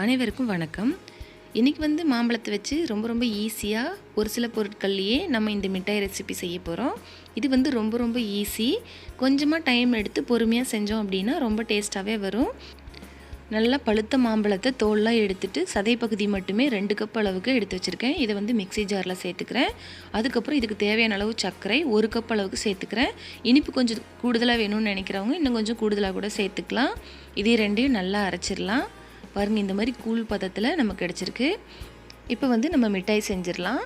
அனைவருக்கும் வணக்கம். இன்றைக்கி வந்து மாம்பழத்தை வச்சு ரொம்ப ரொம்ப ஈஸியாக ஒரு சில பொருட்கள்லையே நம்ம இந்த மிட்டாய் ரெசிபி செய்ய போகிறோம் இது வந்து ரொம்ப ரொம்ப ஈஸி. கொஞ்சமாக டைம் எடுத்து பொறுமையாக செஞ்சோம் அப்படின்னா ரொம்ப டேஸ்ட்டாகவே வரும். நல்லா பழுத்த மாம்பழத்தை தோல்லாம் எடுத்துட்டு சதை பகுதி மட்டுமே ரெண்டு கப் அளவுக்கு எடுத்து வச்சுருக்கேன். இதை வந்து மிக்ஸி ஜாரில் சேர்த்துக்கிறேன். அதுக்கப்புறம் இதுக்கு தேவையான அளவு சர்க்கரை ஒரு கப் அளவுக்கு சேர்த்துக்கிறேன். இனிப்பு கொஞ்சம் கூடுதலாக வேணும்னு நினைக்கிறவங்க இன்னும் கொஞ்சம் கூடுதலாக கூட சேர்த்துக்கலாம். இதே ரெண்டையும் நல்லா அரைச்சிடலாம். பாருங்கள் இந்த மாதிரி கூழ் பதத்தில் நமக்கு கிடச்சிருக்கு. இப்போ வந்து நம்ம மிட்டாய் செஞ்சிடலாம்.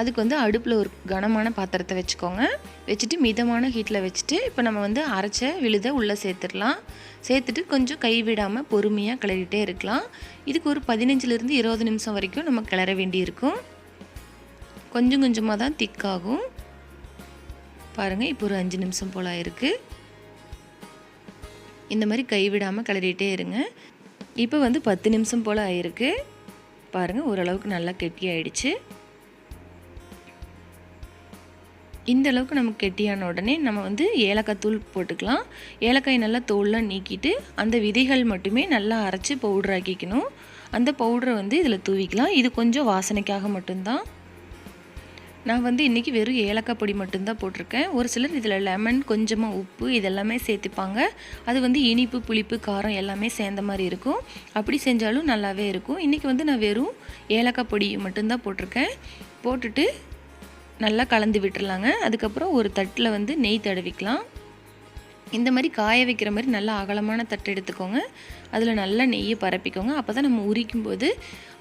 அதுக்கு வந்து அடுப்பில் ஒரு கனமான பாத்திரத்தை வச்சுக்கோங்க. வச்சுட்டு மிதமான ஹீட்டில் வச்சுட்டு இப்போ நம்ம வந்து அரைச்ச விழுத உள்ளே சேர்த்துடலாம். சேர்த்துட்டு கொஞ்சம் கைவிடாமல் பொறுமையாக கிளறிட்டே இருக்கலாம். இதுக்கு ஒரு பதினஞ்சுலேருந்து இருபது நிமிஷம் வரைக்கும் நம்ம கிளற வேண்டியிருக்கும். கொஞ்சம் கொஞ்சமாக தான் திக்காகும் பாருங்கள் இப்போ ஒரு அஞ்சு நிமிஷம் போல் இருக்குது இந்த மாதிரி கைவிடாமல் கிளறிட்டே இருங்க. இப்போ வந்து பத்து நிமிஷம் போல் ஆயிருக்கு. பாருங்கள் ஓரளவுக்கு நல்லா கெட்டி ஆயிடுச்சு. இந்த அளவுக்கு நமக்கு கெட்டியான உடனே நம்ம வந்து ஏலக்காய் தூள் போட்டுக்கலாம். ஏலக்காய் நல்லா தோல்லாம் நீக்கிட்டு அந்த விதைகள் மட்டுமே நல்லா அரைச்சி பவுடர் ஆக்கிக்கணும். அந்த பவுடரை வந்து இதில் தூவிக்கலாம். இது கொஞ்சம் வாசனைக்காக மட்டும்தான். நான் வந்து இன்றைக்கி வெறும் ஏலக்காய் பொடி மட்டும்தான் போட்டிருக்கேன். ஒரு சிலர் இதில் லெமன் கொஞ்சமாக உப்பு இதெல்லாமே சேர்த்துப்பாங்க. அது வந்து இனிப்பு புளிப்பு காரம் எல்லாமே சேர்ந்த மாதிரி இருக்கும். அப்படி செஞ்சாலும் நல்லாவே இருக்கும். இன்றைக்கி வந்து நான் வெறும் ஏலக்காய் பொடி மட்டும்தான் போட்டிருக்கேன். போட்டுட்டு நல்லா கலந்து விட்டுறலாங்க. அதுக்கப்புறம் ஒரு தட்டில் வந்து நெய் தடவிக்கலாம். இந்த மாதிரி காய வைக்கிற மாதிரி நல்லா அகலமான தட்டு எடுத்துக்கோங்க. அதில் நல்லா நெய்யை பரப்பிக்கோங்க. அப்போ தான் நம்ம உரிக்கும் போது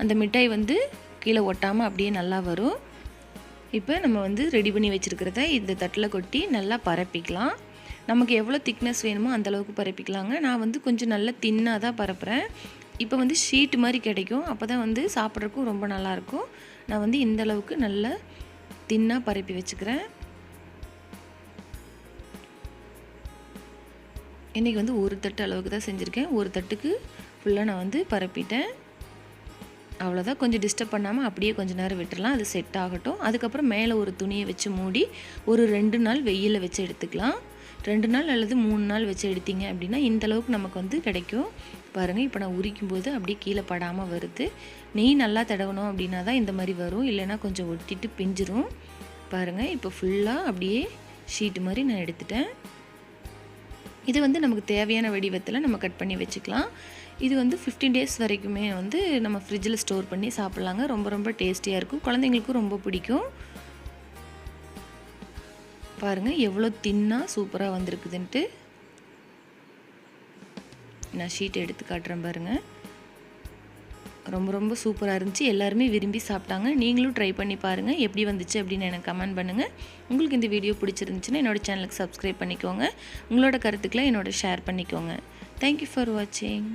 அந்த மிட்டாய் வந்து கீழே ஒட்டாமல் அப்படியே நல்லா வரும். இப்போ நம்ம வந்து ரெடி பண்ணி வச்சுருக்கிறத இந்த தட்டில் கொட்டி நல்லா பரப்பிக்கலாம். நமக்கு எவ்வளோ திக்னஸ் வேணுமோ அந்தளவுக்கு பரப்பிக்கலாங்க. நான் வந்து கொஞ்சம் நல்லா தின்னாக தான் பரப்புகிறேன் இப்போ வந்து ஷீட் மாதிரி கிடைக்கும். அப்போ தான் வந்து சாப்பிட்றதுக்கும் ரொம்ப நல்லாயிருக்கும். நான் வந்து இந்த அளவுக்கு நல்லா தின்னாக பரப்பி வச்சுக்கிறேன். இன்றைக்கி வந்து ஒரு தட்டு அளவுக்கு தான் செஞ்சுருக்கேன். ஒரு தட்டுக்கு ஃபுல்லாக நான் வந்து பரப்பிட்டேன். அவ்வளோதான் கொஞ்சம் டிஸ்டர்ப் பண்ணாமல் அப்படியே கொஞ்சம் நேரம் விட்டுடலாம் அது செட் ஆகட்டும். அதுக்கப்புறம் மேலே ஒரு துணியை வச்சு மூடி ஒரு ரெண்டு நாள் வெயிலில் வச்சு எடுத்துக்கலாம். ரெண்டு நாள் அல்லது மூணு நாள் வச்சு எடுத்தீங்க அப்படின்னா இந்தளவுக்கு நமக்கு வந்து கிடைக்கும். பாருங்கள் இப்போ நான் உரிக்கும் போது அப்படியே கீழே படாமல் வருது. நெய் நல்லா தடவணும் அப்படின்னா தான் இந்த மாதிரி வரும். இல்லைன்னா கொஞ்சம் ஒட்டிட்டு பிஞ்சிரும். பாருங்கள் இப்போ ஃபுல்லாக அப்படியே ஷீட்டு மாதிரி நான் எடுத்துட்டேன். இது வந்து நமக்கு தேவையான வடிவத்தில் நம்ம கட் பண்ணி வச்சுக்கலாம். இது வந்து ஃபிஃப்டீன் டேஸ் வரைக்குமே வந்து நம்ம ஃப்ரிட்ஜில் ஸ்டோர் பண்ணி சாப்பிட்லாங்க. ரொம்ப ரொம்ப டேஸ்டியாக இருக்கும். குழந்தைங்களுக்கும் ரொம்ப பிடிக்கும். பாருங்கள் எவ்வளோ தின்னாக சூப்பராக வந்திருக்குதுன்ட்டு. நான் ஷீட் எடுத்து காட்டுறேன் பாருங்கள் ரொம்ப ரொம்ப சூப்பராக இருந்துச்சு. எல்லாருமே விரும்பி சாப்பிட்டாங்க. நீங்களும் ட்ரை பண்ணி பாருங்கள் எப்படி வந்துச்சு அப்படின்னு எனக்கு கமெண்ட் பண்ணுங்கள் உங்களுக்கு இந்த வீடியோ பிடிச்சிருந்துச்சுன்னா என்னோடய சேனலுக்கு சப்ஸ்கிரைப் பண்ணிக்கோங்க. உங்களோட கருத்துக்களை என்னோட ஷேர் பண்ணிக்கோங்க. தேங்க்யூ ஃபார் வாட்சிங்